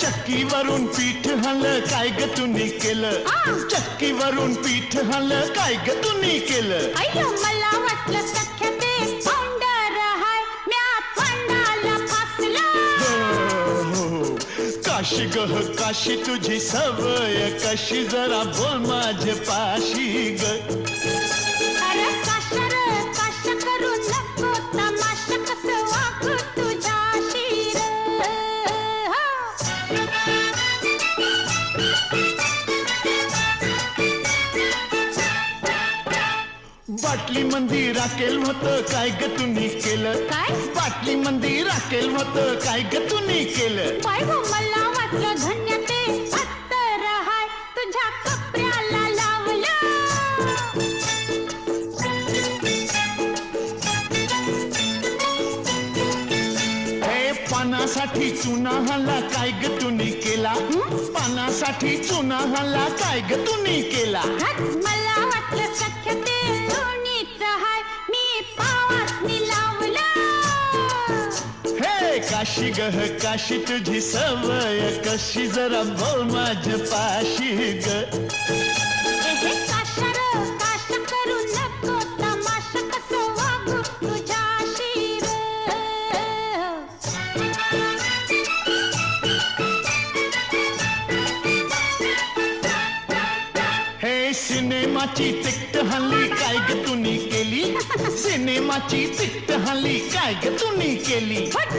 चक्कीवरून पीठ हल्लं काय ग तुम्ही केलं? आ. चक्कीवरून पीठ हल्लं काय ग तुम्ही केलं? मला वाटलं सख्या ते फाउंडर हाय. म्या फांडाला फासला. हो, काशी गह काशी तुझी सवय कशी जरा बोल माझे पाशी ग. बाटली मंदी राखेल होत काय ग तुम्ही केलं? काय? बाटली मंदी राखेल होत काय ग तुम्ही केलं? बाय गो मला वाटलं धन्य ते अत्तर हाय. तुझ्या कपड्याला लावलं. हे पानासाठी चुना हल्ला काय ग तुम्ही केला? पानासाठी चुना हल्ला काय ग तुम्ही केला? हट, मला वाटलं काशी गह काशी तुझी सवय कशी जरा बोल माझ पाशी ग. हे हे सिनेमाची तिकट हल्ली काय ग तुम्ही केली? सिनेमाची तिकट हल्ली काय ग तुम्ही केली? हट,